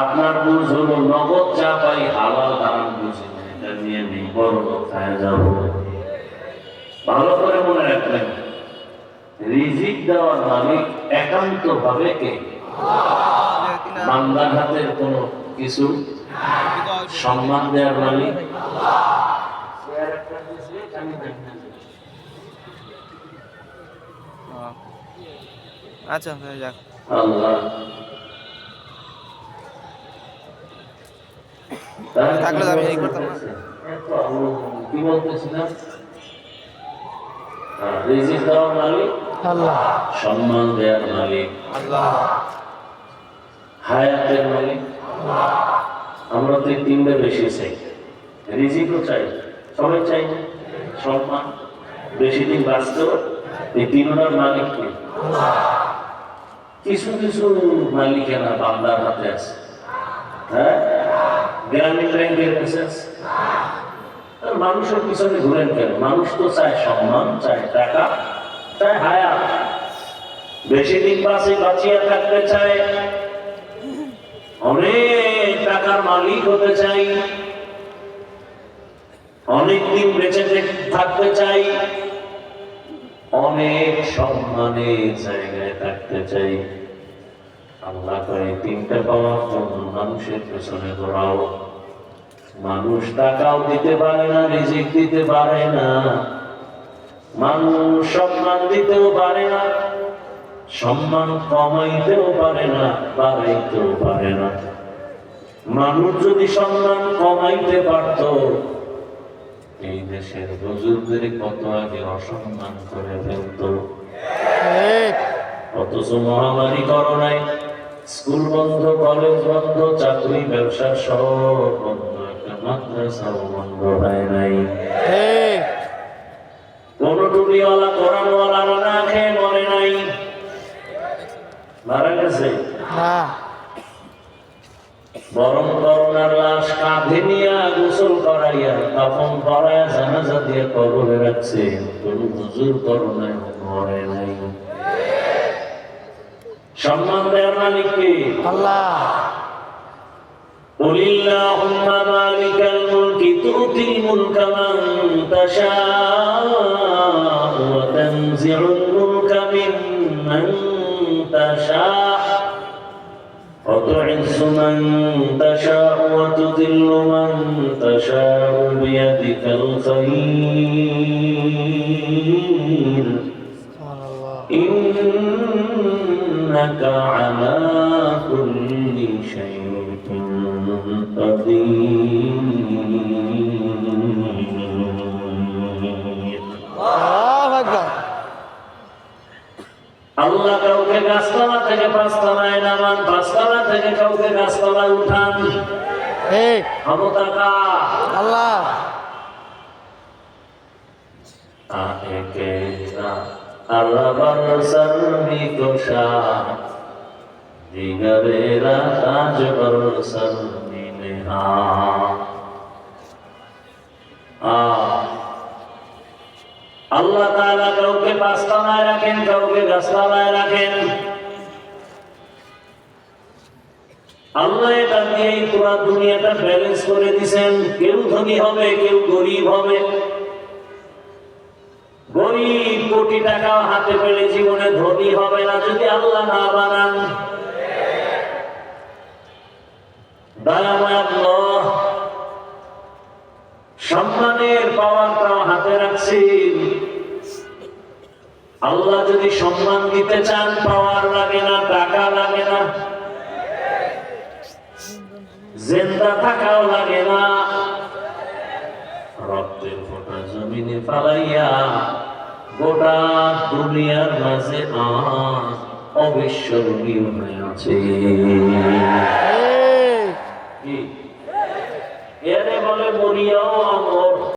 আপনার বুঝ হলো নগদ চা পাই হালাল হারাম বুঝে। এটা নিয়ে নেই বড় যাব? ভালো করে মনে রাখবেন রিজিক দেওয়ার মালিক একান্ত ভাবে কে? বান্দার হাতের কোনো কিছু সম্মান দেওয়ার মালিক? আচ্ছা হয়ে যাক। আল্লাহ। থাকলে আমি এই করতাম না। কি বলতেছিলাম রিজিক দেওয়ার মালিক আল্লাহ। সম্মান দেওয়ার মালিক আল্লাহ। হায়াতের মালিক। আমরা তো তিনটা বেশি চাই। রিজিকও চাই। সবাই চাই সম্মান। বেশি দিন বাঁচতেও এই তিনটার মালিক কে? কিছু কিছু মালিকেরা বান্দার হাতে আছে। হ্যাঁ? মানুষের পিছনে ঘুরেন কেন? মানুষ তো চায় সম্মান, চায় টাকা, চায় হায়াত। বেশি দিন বাঁচে, বাঁচিয়ে থাকতে চায়। অনেক টাকার মালিক হতে চাই। অনেক দিন বেঁচে থাকতে চাই। অনেক সম্মানের জায়গায় থাকতে চাই। আল্লাহ করে তিনটা পাওয়ার জন্য মানুষের পেছনে দৌড়াও মানুষ টাকাও দিতে পারে না রিজিক দিতে পারে না। মানুষ সম্মান দিতেও পারে না সম্মান কমাইতেও পারে না বাড়াইতেও পারে না। মানুষ যদি সম্মান কমাইতে পারত এই দেশের বুজুর্গদের কত আগে অসম্মান করে ফেলত। অথচ মহামারী করোনায় স্কুল বন্ধ কলেজ বন্ধ চাকরি ব্যবসা সব বন্ধ। একটা মাদ্রাসাও বন্ধ হয় নাই। কোন টুপিওয়ালা কোরআনওয়ালারা না খেয়ে মরে নাই। মারা গেছে। বরং করোনার লাশ কাঁধে নিয়ে গোসল করাইয়া তখন করাইয়া জানাজা দিয়ে কবরে রাখছে। কোন হুজুর করোনায় মরে নাই। সম্মান দেওয়ার মালিক কে আল্লাহ قل اللهم مالك الملك تؤتي الملك من تشاء وتنزع الملك ممن تشاء وتعز من تشاء وتذل من تشاء بيدك الخير আল্লাহ إنك على كل شيء قدير আল্লাহু আকবার আল্লাহ কাউকে গাছতলা থেকে পাঁচতলায় নামান পাঁচতলা থেকে কাউকে গাছতলায় উঠান ঠিক ক্ষমতা কার? আল্লাহ আল্লাহ কাউকে পাঁচতলায় রাখেন, কাউকে গাছতলায় রাখেন আল্লাহ এটা দিয়ে পুরা দুনিয়াটা ব্যালেন্স করে দিছেন কেউ ধনী হবে, কেউ গরিব হবে। গরিব কোটি টাকা হাতে পেলে জীবনে ধনী হবে না যদি আল্লাহ না বানান। সম্মানের পাওয়ারটাও হাতে রাখছি। আল্লাহ যদি সম্মান দিতে চান, পাওয়ার লাগে না, টাকা লাগে না। জেন্দা থাকাও লাগে না। রক্তের ফোঁটা জমিনে ফালাইয়া গোটা দুনিয়ার মাঝে আজ অবিস্মরণীয় হয়ে আছে? এরে বলে বলিয়াও আমর